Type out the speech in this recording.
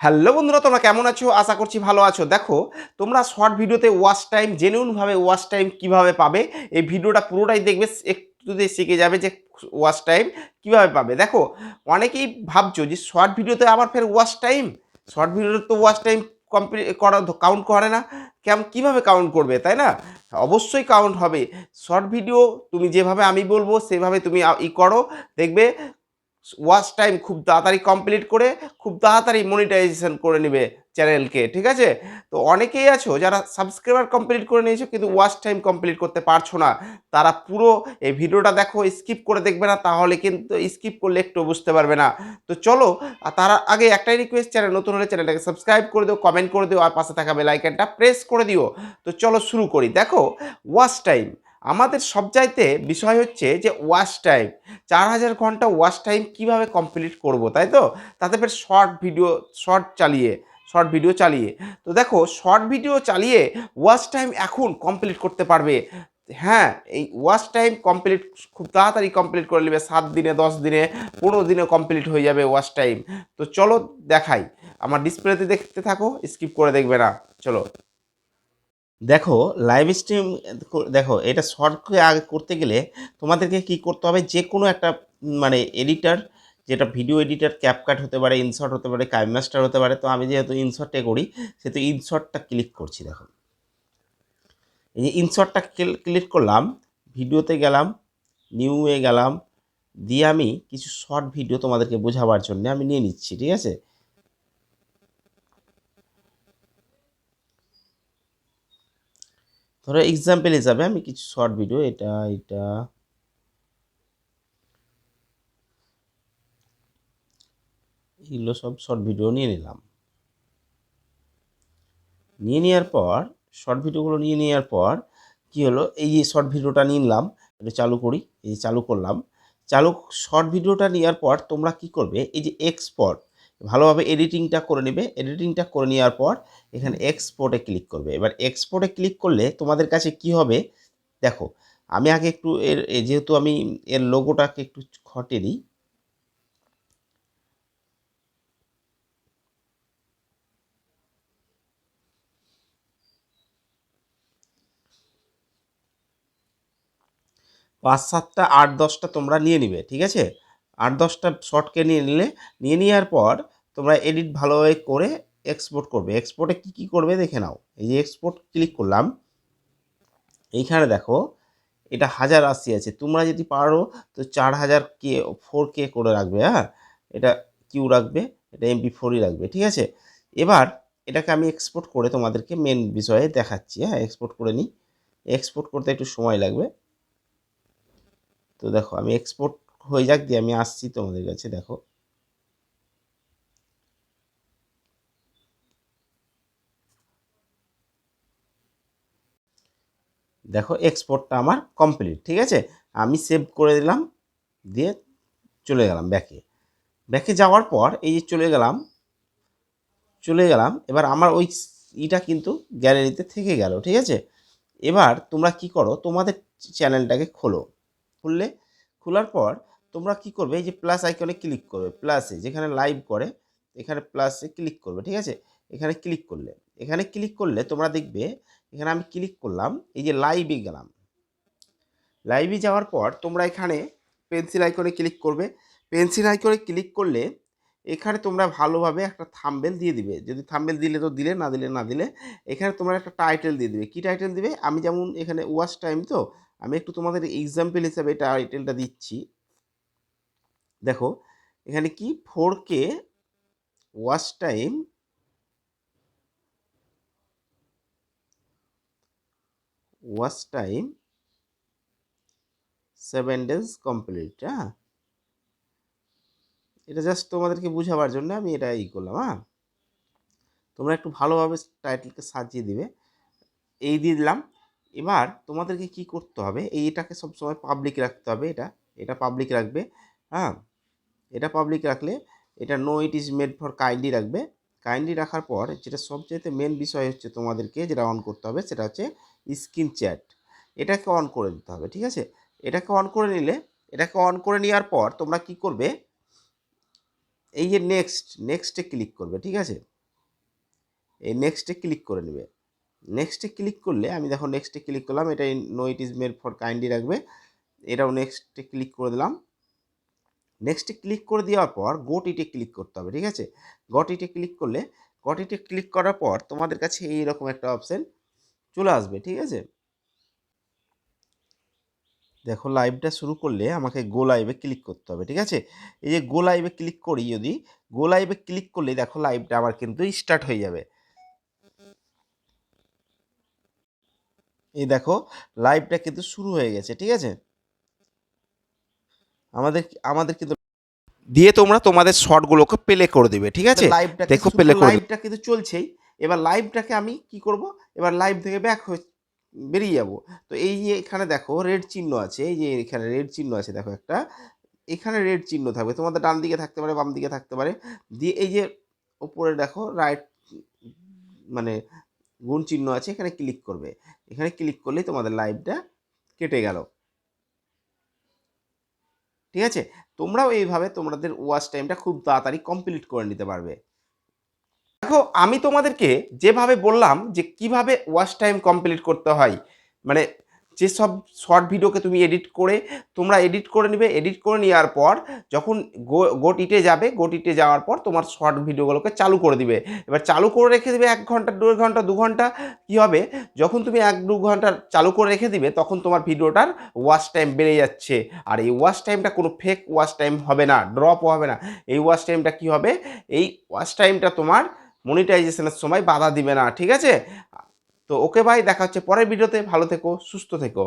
Hello বন্ধুরা, তোমরা কেমন আছো? আশা করছি ভালো আছো। দেখো, তোমরা শর্ট ভিডিওতে ওয়াচ টাইম, জেনুইনভাবে ওয়াচ টাইম কীভাবে পাবে, এই ভিডিওটা পুরোটাই দেখবে একটুতে শিখে যাবে যে ওয়াচ টাইম কীভাবে পাবে। দেখো, অনেকেই ভাবছ যে শর্ট ভিডিওতে আবার ফের ওয়াচ টাইম? শর্ট ভিডিওতে তো ওয়াচ টাইম কমপ্লিট করা কাউন্ট করে না। কেমন কীভাবে কাউন্ট করবে, তাই না? অবশ্যই কাউন্ট হবে। শর্ট ভিডিও তুমি যেভাবে আমি বলব, সেভাবে তুমি ই করো। দেখবে ওয়াচ টাইম খুব তাড়াতাড়ি কমপ্লিট করে, খুব তাড়াতাড়ি মনিটাইজেশন করে নেবে চ্যানেলকে ঠিক আছে? তো অনেকেই আছো যারা সাবস্ক্রাইবার কমপ্লিট করে নিয়েছো কিন্তু ওয়াচ টাইম কমপ্লিট করতে পারছ না। তারা পুরো এই ভিডিওটা দেখো স্কিপ করে দেখবে না, তাহলে কিন্তু স্কিপ করলে একটু বুঝতে পারবে না। তো চলো, আর তার আগে একটাই রিকোয়েস্ট চ্যানেল নতুন হলে চ্যানেলটাকে সাবস্ক্রাইব করে দিও কমেন্ট করে দিও, আর পাশে থাকা বেল আইকনটা প্রেস করে দিও। তো চলো শুরু করি। দেখো ওয়াচ টাইম আমাদের সবচাইতে বিষয় হচ্ছে যে ওয়াচ টাইম চার হাজার ঘণ্টা ওয়াচ টাইম কীভাবে কমপ্লিট করব, তাই তো? তাতে ফের শর্ট ভিডিও শর্ট চালিয়ে শর্ট ভিডিও চালিয়ে। তো দেখো শর্ট ভিডিও চালিয়ে ওয়াচ টাইম এখন কমপ্লিট করতে পারবে। হ্যাঁ এই ওয়াচ টাইম কমপ্লিট খুব তাড়াতাড়ি কমপ্লিট করে নেবে, সাত দিনে, দশ দিনে, পনেরো দিনে কমপ্লিট হয়ে যাবে ওয়াচ টাইম তো চলো দেখাই। আমার ডিসপ্লেতে দেখতে থাকো স্কিপ করে দেখবে না। চলো। দেখো লাইভ স্ট্রিম দেখো, এটা শর্টকে আগে করতে গেলে তোমাদেরকে কি করতে হবে? যে কোনো একটা মানে এডিটার যেটা ভিডিও এডিটার ক্যাপকাট হতে পারে ইনশর্ট হতে পারে কাইমাস্টার হতে পারে, তো আমি যেহেতু ইনশর্টে করি, সেহেতু ইনশর্টটা ক্লিক করছি, দেখো। এই যে ইনশর্টটা ক্লিক করলাম ভিডিওতে গেলাম নিউয়ে গেলাম, দিয়ে আমি কিছু শর্ট ভিডিও তোমাদেরকে বোঝাবার জন্য আমি নিয়ে নিচ্ছি, ঠিক আছে? ধরো এক্সাম্পল হিসাবে আমি কিছু শর্ট ভিডিও এটা এটা। এগুলো সব শর্ট ভিডিও নিয়ে নিলাম। নিয়ে নেওয়ার পর শর্ট ভিডিওগুলো নিয়ে নেওয়ার পর, কি হলো? এই যে শর্ট ভিডিওটা নিলাম, এটা চালু করি, এই চালু করলাম। চালু শর্ট ভিডিওটা নেওয়ার পর তোমরা কি করবে? এই যে এক্সপোর্ট ভালোভাবে এডিটিংটা করে নেবে। এডিটিংটা করে নেওয়ার পর এখানে এক্সপোর্টে ক্লিক করবে। এবার এক্সপোর্টে ক্লিক করলে তোমাদের কাছে কি হবে? দেখো, আমি আগে একটু এর যেহেতু আমি এর লোগোটাকে একটু খটে দিই। পাঁচ সাতটা আট দশটা তোমরা নিয়ে নিবে, ঠিক আছে? আট দশটা শর্টকে নিয়ে নিলে, নিয়ে নেওয়ার পর তোমরা এডিট ভালোভাবে করে এক্সপোর্ট করবে। এক্সপোর্টে কি কি করবে দেখে নাও। এই যে এক্সপোর্ট ক্লিক করলাম, এইখানে দেখো, এটা হাজার আশি আছে। তোমরা যদি পারো, তো চার হাজার কে ফোর কে করে রাখবে হ্যাঁ? এটা কিউ রাখবে, এটা এমপি ফোরই রাখবে, ঠিক আছে? এবার এটাকে আমি এক্সপোর্ট করে তোমাদেরকে মেন বিষয়ে দেখাচ্ছি হ্যাঁ? এক্সপোর্ট করে নিই। এক্সপোর্ট করতে একটু সময় লাগবে। তো দেখো, আমি এক্সপোর্ট হয়ে যাক, দিয়ে আমি আসছি তোমাদের কাছে, দেখো। দেখো এক্সপোর্টটা আমার কমপ্লিট ঠিক আছে? আমি সেভ করে দিলাম, দিয়ে চলে গেলাম ব্যাকে ব্যাকে যাওয়ার পর, এই যে চলে গেলাম চলে গেলাম, এবার আমার ওই ইটা কিন্তু গ্যালারিতে থেকে গেল, ঠিক আছে? এবার তোমরা কি করো, তোমাদের চ্যানেলটাকে খোলো। খুললে, খোলার পর তোমরা কি করবে? এই যে প্লাস আইকনে ক্লিক করবে। প্লাসে যেখানে লাইভ করে, এখানে প্লাসে ক্লিক করবে, ঠিক আছে? এখানে ক্লিক করলে। এখানে ক্লিক করলে তোমরা দেখবে, এখানে আমি ক্লিক করলাম, এই যে লাইভে গেলাম। লাইভে যাওয়ার পর তোমরা এখানে পেন্সিল আইকনে ক্লিক করবে। পেন্সিল আইকনে ক্লিক করলে এখানে তোমরা ভালোভাবে একটা থাম্বেল দিয়ে দিবে। যদি থাম্বেল দিলে তো দিলে, না দিলে না দিলে, এখানে তোমরা একটা টাইটেল দিয়ে দিবে। কী টাইটেল দিবে? আমি যেমন এখানে ওয়াচ টাইম তো, আমি একটু তোমাদের এক্সাম্পল হিসাবে টাইটেলটা দিচ্ছি। দেখো, এখানে কি? Four K watch time watch time seven days complete হ্যাঁ? এটা জাস্ট তোমাদেরকে বুঝাবার জন্য আমি এটা ই করলাম হ্যাঁ? তোমরা একটু ভালোভাবে টাইটেলকে সাজিয়ে দিবে। এই দিয়ে দিলাম। এবার তোমাদেরকে কি করতে হবে? এই এটাকে সবসময় পাবলিক রাখতে হবে এটা। এটা পাবলিক রাখবে হ্যাঁ? এটা পাবলিক রাখলে এটা no it is made for kindly রাখবে। কাইন্ডলি রাখার পর যেটা সবচেয়ে মেন বিষয় হচ্ছে তোমাদেরকে যেটা অন করতে হবে সেটা হচ্ছে স্ক্রিন চ্যাট এটাকে অন করে দিতে হবে, ঠিক আছে? এটাকে অন করে নিলে, এটাকে অন করে নেওয়ার পর তোমরা কি করবে? এই যে নেক্সট নেক্সটে ক্লিক করবে, ঠিক আছে? এই নেক্সটে ক্লিক করে নেবে। নেক্সটে ক্লিক করলে, আমি দেখো নেক্সটে ক্লিক করলাম এটা no it is made for kindly রাখবে। এটাও নেক্সটে ক্লিক করে দিলাম। নেক্সটে ক্লিক করে দেওয়ার পর গোট ইটে ক্লিক করতে হবে, ঠিক আছে? গট ইটে ক্লিক করলে গট ইটে ক্লিক করার পর তোমাদের কাছে এইরকম একটা অপশান চলে আসবে, ঠিক আছে? দেখো লাইভটা শুরু করলে আমাকে গো লাইভে ক্লিক করতে হবে, ঠিক আছে? এই যে গো লাইভে ক্লিক করি যদি গো লাইভে ক্লিক করলে দেখো লাইভটা আমার কিন্তু স্টার্ট হয়ে যাবে। এই দেখো লাইভটা কিন্তু শুরু হয়ে গেছে, ঠিক আছে? আমাদের আমাদের কিন্তু দিয়ে তোমরা তোমাদের শর্টগুলোকে প্লে করে দিবে ঠিক আছে? লাইভটা দেখো প্লে করে লাইভটা কিন্তু চলছেই। এবার লাইভটাকে আমি কি করব? এবার লাইভ থেকে ব্যাক হয়ে বেরিয়ে যাব। তো এই যে এখানে দেখো রেড চিহ্ন আছে এই যে এখানে রেড চিহ্ন আছে দেখো একটা। এখানে রেড চিহ্ন থাকবে তোমাদের ডান দিকে থাকতে পারে বাম দিকে থাকতে পারে। দিয়ে এই যে উপরে দেখো রাইট মানে গুণ চিহ্ন আছে এখানে ক্লিক করবে। এখানে ক্লিক করলেই তোমাদের লাইভটা কেটে গেল। ঠিক আছে? তোমরাও এইভাবে তোমাদের ওয়াচ টাইমটা খুব তাড়াতাড়ি কমপ্লিট করে নিতে পারবে। দেখো, আমি তোমাদেরকে যেভাবে বললাম যে কীভাবে ওয়াচ টাইম কমপ্লিট করতে হয় মানে যেসব শর্ট ভিডিওকে তুমি এডিট করে, তোমরা এডিট করে নেবে এডিট করে নেওয়ার পর যখন গো, গোটিতে যাবে, গোটিতে যাওয়ার পর তোমার শর্ট ভিডিওগুলোকে চালু করে দিবে। এবার চালু করে রেখে দিবে এক ঘণ্টা দু ঘণ্টা দু ঘণ্টা, কী হবে? যখন তুমি এক, দু ঘণ্টা চালু করে রেখে দিবে, তখন তোমার ভিডিওটার ওয়াচ টাইম বেড়ে যাচ্ছে। আর এই ওয়াচ টাইমটা কোনো ফেক ওয়াচ টাইম হবে না ড্রপও হবে না। এই ওয়াচ টাইমটা কী হবে? এই ওয়াচ টাইমটা তোমার মনিটাইজেশনের সময় বাধা দিবে না, ঠিক আছে? তো ওকে ভাই দেখা হচ্ছে পরের ভিডিওতে। ভালো থেকো সুস্থ থেকো।